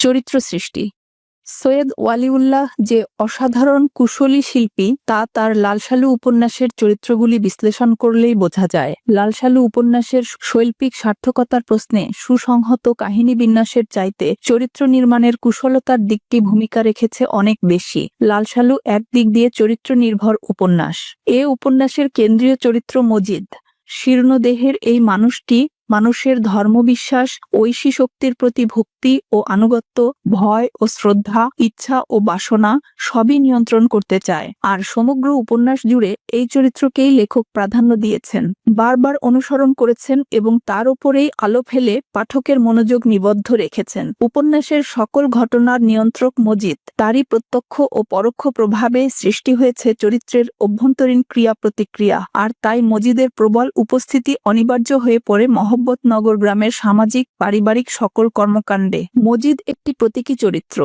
চরিত্র সৃষ্টি। সৈয়দ ওয়ালিউল্লাহ যে অসাধারণ কুশলী শিল্পী, তা তার লালসালু উপন্যাসের চরিত্রগুলি বিশ্লেষণ করলেই বোঝা যায়। লালসালু উপন্যাসের শৈল্পিক সার্থকতার প্রশ্নে সুসংহত কাহিনী বিন্যাসের চাইতে চরিত্র নির্মাণের কুশলতার দিকটি ভূমিকা রেখেছে অনেক বেশি। লালসালু এক দিক দিয়ে চরিত্র নির্ভর উপন্যাস। এ উপন্যাসের কেন্দ্রীয় চরিত্র মজিদ। শীর্ণদেহের এই মানুষটি মানুষের ধর্মবিশ্বাস ঐশী শক্তির প্রতি ভক্তি ও আনুগত্য, ভয় ও শ্রদ্ধা, ইচ্ছা ও বাসনা সবই নিয়ন্ত্রণ করতে চায়। আর সমগ্র উপন্যাস জুড়ে এই চরিত্রকেই লেখক প্রাধান্য দিয়েছেন। বারবার অনুসরণ করেছেন এবং তার উপরেই আলো ফেলে পাঠকের মনোযোগ নিবদ্ধ রেখেছেন। উপন্যাসের সকল ঘটনার নিয়ন্ত্রক মজিদ। তারই প্রত্যক্ষ ও পরোক্ষ প্রভাবে সৃষ্টি হয়েছে চরিত্রের অভ্যন্তরীণ ক্রিয়া প্রতিক্রিয়া আর তাই মজিদের প্রবল উপস্থিতি অনিবার্য হয়ে পড়ে মহব্বতনগর গ্রামের সামাজিক, পারিবারিক সকল কর্মকাণ্ডে মজিদ একটি প্রতীকী চরিত্র।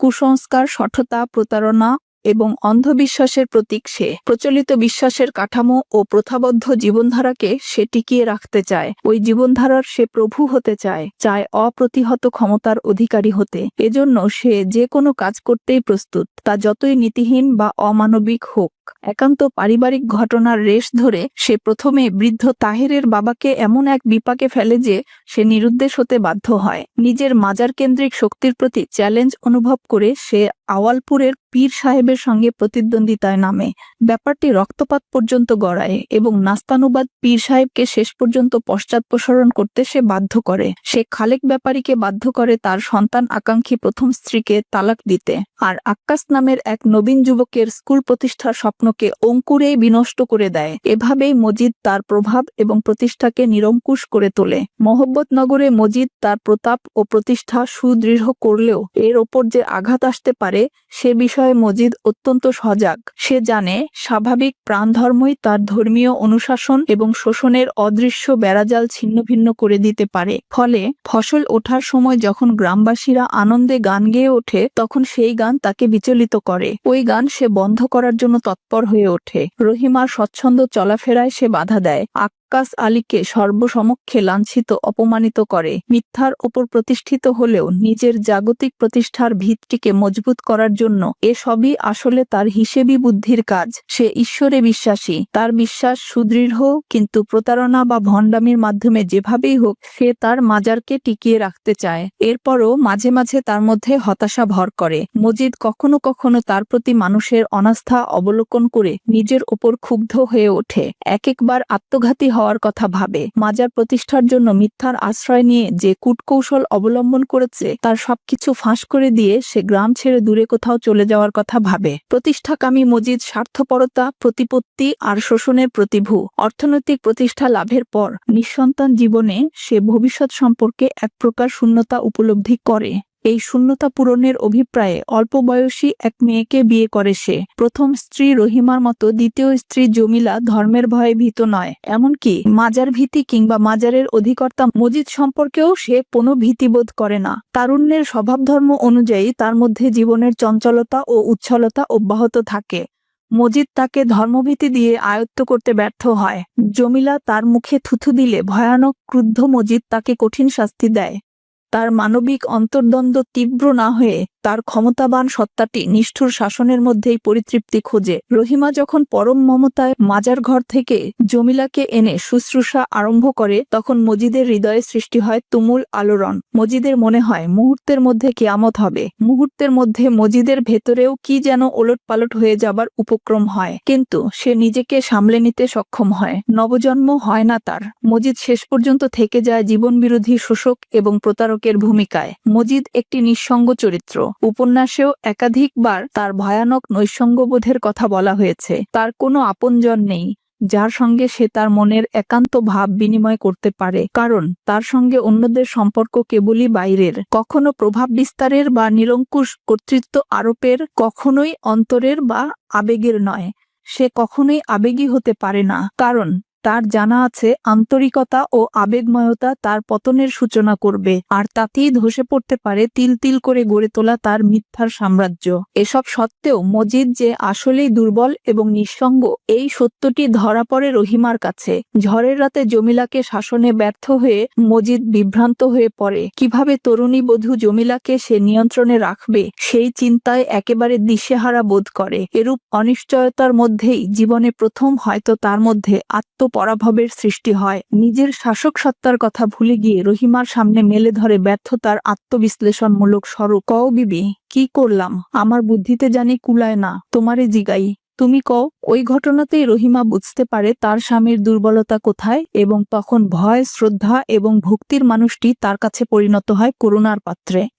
কুসংস্কার, সঠতা, প্রতারণা এবং অন্ধবিশ্বাসের প্রতীক সে। প্রচলিত বিশ্বাসের কাঠামো ও প্রথাবদ্ধ জীবনধারাকে সে টিকিয়ে রাখতে চায়। ওই জীবনধারার সে প্রভু হতে চায় চায় অপ্রতিহত ক্ষমতার অধিকারী হতে। এজন্য সে যে কোনো কাজ করতেই প্রস্তুত, তা যতই নীতিহীন বা অমানবিক হোক। একান্ত পারিবারিক ঘটনার রেশ ধরে সে প্রথমে বৃদ্ধ তাহেরের বাবাকে এমন এক বিপাকে ফেলে যে সে নিরুদ্দেশ হতে বাধ্য হয়। নিজের মাজার কেন্দ্রিক শক্তির প্রতি চ্যালেঞ্জ অনুভব করে সে আওয়ালপুরের পীর সাহেবের সঙ্গে প্রতিদ্বন্দ্বিতায় নামে। ব্যাপারটি রক্তপাত পর্যন্ত গড়ায় এবং নাস্তানুবাদ পীর সাহেবকে শেষ পর্যন্ত পশ্চাৎপসরণ করতে সে বাধ্য করে। সে খালেক ব্যাপারীকে বাধ্য করে তার সন্তান আকাঙ্ক্ষী প্রথম স্ত্রীকে তালাক দিতে। আর আক্কাস নামের এক নবীন যুবকের স্কুল প্রতিষ্ঠার স্বপ্নকে অঙ্কুরেই বিনষ্ট করে দেয়। এভাবেই মজিদ তার প্রভাব এবং প্রতিষ্ঠাকে নিরঙ্কুশ করে তোলে। মোহব্বতনগরে মজিদ তার প্রতাপ ও প্রতিষ্ঠা সুদৃঢ় করলেও এর ওপর যে আঘাত আসতে পারে, সে বিষয়ে মজিদ অত্যন্ত সজাগ। সে জানে, স্বাভাবিক প্রাণধর্মই তার ধর্মীয় অনুশাসন এবং শোষণের অদৃশ্য বেড়াজাল ছিন্ন ভিন্ন করে দিতে পারে। ফলে, ফসল ওঠার সময় যখন গ্রামবাসীরা আনন্দে গান গেয়ে ওঠে, তখন সেই গান তাকে বিচলিত করে। ওই গান সে বন্ধ করার জন্য তৎপর হয়ে ওঠে। রহিমার স্বচ্ছন্দ চলাফেরায় সে বাধা দেয়। আক্কাস আলীকে সর্বসমক্ষে লাঞ্ছিত, অপমানিত করে। মিথ্যার ওপর প্রতিষ্ঠিত হলেও নিজের জাগতিক প্রতিষ্ঠার ভিতটিকে মজবুত করার জন্য এসবই আসলে তার হিসেবি বুদ্ধির কাজ। সে ঈশ্বরে বিশ্বাসী। তার বিশ্বাস সুদৃঢ় কিন্তু প্রতারণা বা ভণ্ডামির মাধ্যমে যেভাবেই হোক, সে তার মাজারকে টিকিয়ে রাখতে চায়। এরপরও মাঝে মাঝে তার মধ্যে হতাশা ভর করে। মজিদ কখনো কখনো তার প্রতি মানুষের অনাস্থা অবলোকন করে নিজের ওপর ক্ষুব্ধ হয়ে ওঠে। এক একবার আত্মঘাতী হওয়ার কথা ভাবে। মাজার প্রতিষ্ঠার জন্য মিথ্যার আশ্রয় নিয়ে যে কূটকৌশল অবলম্বন করেছে, তার সবকিছু ফাঁস করে দিয়ে সে গ্রাম ছেড়ে দূরে কোথাও চলে যাওয়ার কথা ভাবে। প্রতিষ্ঠাকামী মজিদ স্বার্থপরতা, প্রতিপত্তি আর শোষণের প্রতিভু, অর্থনৈতিক প্রতিষ্ঠা লাভের পর নিঃসন্তান জীবনে সে ভবিষ্যৎ সম্পর্কে এক প্রকার শূন্যতা উপলব্ধি করে। এই শূন্যতা পূরণের অভিপ্রায়ে অল্প বয়সী এক মেয়েকে বিয়ে করে সে। প্রথম স্ত্রী রহিমার মতো দ্বিতীয় স্ত্রী জমিলা ধর্মের ভয়ে ভীত নয়। এমনকি মাজার ভীতি কিংবা মাজারের অধিকর্তা মজিদ সম্পর্কেও সে কোনো ভীতিবোধ করে না। তারুণ্যের স্বভাব ধর্ম অনুযায়ী তার মধ্যে জীবনের চঞ্চলতা ও উচ্ছলতা অব্যাহত থাকে। মজিদ তাকে ধর্মভীতি দিয়ে আয়ত্ত করতে ব্যর্থ হয়। জমিলা তার মুখে থুথু দিলে ভয়ানক ক্রুদ্ধ মজিদ তাকে কঠিন শাস্তি দেয়। তার মানবিক অন্তর্দ্বন্দ্ব তীব্র না হয়ে তার ক্ষমতাবান সত্তাটি নিষ্ঠুর শাসনের মধ্যেই পরিতৃপ্তি খোঁজে। রহিমা যখন পরম মমতায় মাজার ঘর থেকে জমিলাকে এনে শুশ্রূষা আরম্ভ করে, তখন মজিদের হৃদয়ে সৃষ্টি হয় তুমুল আলোড়ন। মজিদের মনে হয়, মুহূর্তের মধ্যে কেয়ামত হবে। মুহূর্তের মধ্যে মজিদের ভেতরেও কি যেন ওলট পালট হয়ে যাবার উপক্রম হয়। কিন্তু সে নিজেকে সামলে নিতে সক্ষম হয়। নবজন্ম হয় না তার। মজিদ শেষ পর্যন্ত থেকে যায় জীবন বিরোধী শোষক এবং প্রতারকের ভূমিকায়। মজিদ একটি নিঃসঙ্গ চরিত্র। উপন্যাসেও একাধিকবার তার ভয়ানক নৈসঙ্গবোধের কথা বলা হয়েছে। তার কোনো আপনজন নেই, যার সঙ্গে সে তার মনের একান্ত ভাব বিনিময় করতে পারে। কারণ তার সঙ্গে অন্যদের সম্পর্ক কেবলই বাইরের। কখনো প্রভাব বিস্তারের বা নিরঙ্কুশ কর্তৃত্ব আরোপের, কখনোই অন্তরের বা আবেগের নয়। সে কখনোই আবেগী হতে পারে না। কারণ তার জানা আছে, আন্তরিকতা ও আবেগময়তা তার পতনের সূচনা করবে, আর তাতেই ধসে পড়তে পারে তিল তিল করে গড়ে তোলা তার মিথ্যার সাম্রাজ্য। এসব সত্ত্বেও মজিদ যে আসলেই দুর্বল এবং নিঃসঙ্গ, এই সত্যটি ধরা পড়ে রহিমার কাছে। ঝড়ের রাতে জমিলাকে শাসনে ব্যর্থ হয়ে মজিদ বিভ্রান্ত হয়ে পড়ে। কীভাবে তরুণী বধূ জমিলাকে সে নিয়ন্ত্রণে রাখবে, সেই চিন্তায় একেবারে দিশেহারা বোধ করে। এরূপ অনিশ্চয়তার মধ্যেই জীবনে প্রথম হয়তো তার মধ্যে আত্মপরাভবের সৃষ্টি হয়। নিজের শাসক সত্তার কথা ভুলে গিয়ে রহিমার সামনে মেলে ধরে ব্যর্থতার আত্মবিশ্লেষণমূলক স্বরূপ। কও বিবি, কি করলাম? আমার বুদ্ধিতে জানি কুলায় না, তোমারে জিগাই। তুমি কও, ওই ঘটনাতেই রহিমা বুঝতে পারে তার স্বামীর দুর্বলতা কোথায় এবং তখন ভয়, শ্রদ্ধা এবং ভক্তির মানুষটি তার কাছে পরিণত হয় করুণার পাত্রে।